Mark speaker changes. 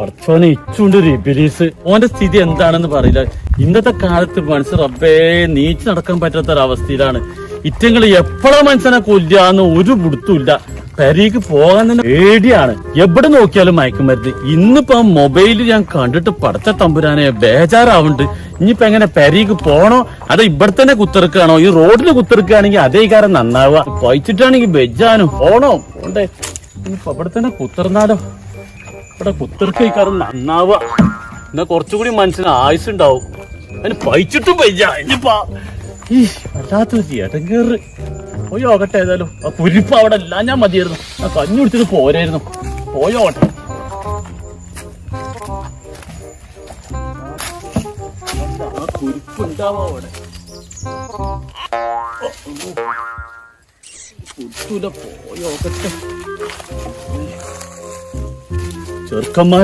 Speaker 1: പഠിച്ചോനെ ഇച്ചുണ്ട് ഒരു ഇബിലീസ്. ഓന്റെ സ്ഥിതി എന്താണെന്ന് പറയില്ല. ഇന്നത്തെ കാലത്ത് മനസ്സ് റബ്ബേ നീച്ച് നടക്കാൻ പറ്റാത്ത ഒരവസ്ഥയിലാണ് ഇറ്റങ്ങൾ എപ്പോഴാ മനുഷ്യനെ കൊല്ലാന്ന് ഒരു പിടുത്തുമില്ല പെരീക്ക് പോകാൻ തന്നെ പേടിയാണ്. എവിടെ നോക്കിയാലും മയക്കുമരുന്ന്. ഇന്നിപ്പോ മൊബൈലിൽ ഞാൻ കണ്ടിട്ട് പടച്ച തമ്പുരാനെ ബേജാറാവുന്നുണ്ട്. ഇനിയിപ്പോ എങ്ങനെ പെരീക്ക് പോണോ? അതോ ഇവിടെ തന്നെ കുത്തിറക്കാണോ ഈ റോഡിൽ കുത്തിറക്കുകയാണെങ്കിൽ അതേ കാരം നന്നാവുക. പഴിച്ചിട്ടാണെങ്കിൽ ബെജാനും പോണോ പോണ്ടേ. ഇനിയിപ്പോ ഇവിടെ തന്നെ കുത്തിർന്നാലോ ഇവിടെ കഴിക്കാറ് നന്നാവുക. എന്നാ കുറച്ചുകൂടി മനസ്സിന് ആയുസ് ഉണ്ടാവും അതിന് പഴിച്ചിട്ടും പയ്യ. ഇനിയിപ്പോ ഈ വല്ലാത്തൊരു ഇടങ്ങേറ് പോയോ ആകട്ടെ ഏതായാലും. ആ കുരിപ്പ് അവിടെ എല്ലാം ഞാൻ മതിയായിരുന്നു. ആ കഞ്ഞി കുടിച്ചിട്ട് പോരായിരുന്നു. പോയോ ആകട്ടെ. ആ കുരിപ്പ് ഉണ്ടാവോ കുത്തൂല പോയോ ആകട്ടെ ചെറുക്കന്മാരെ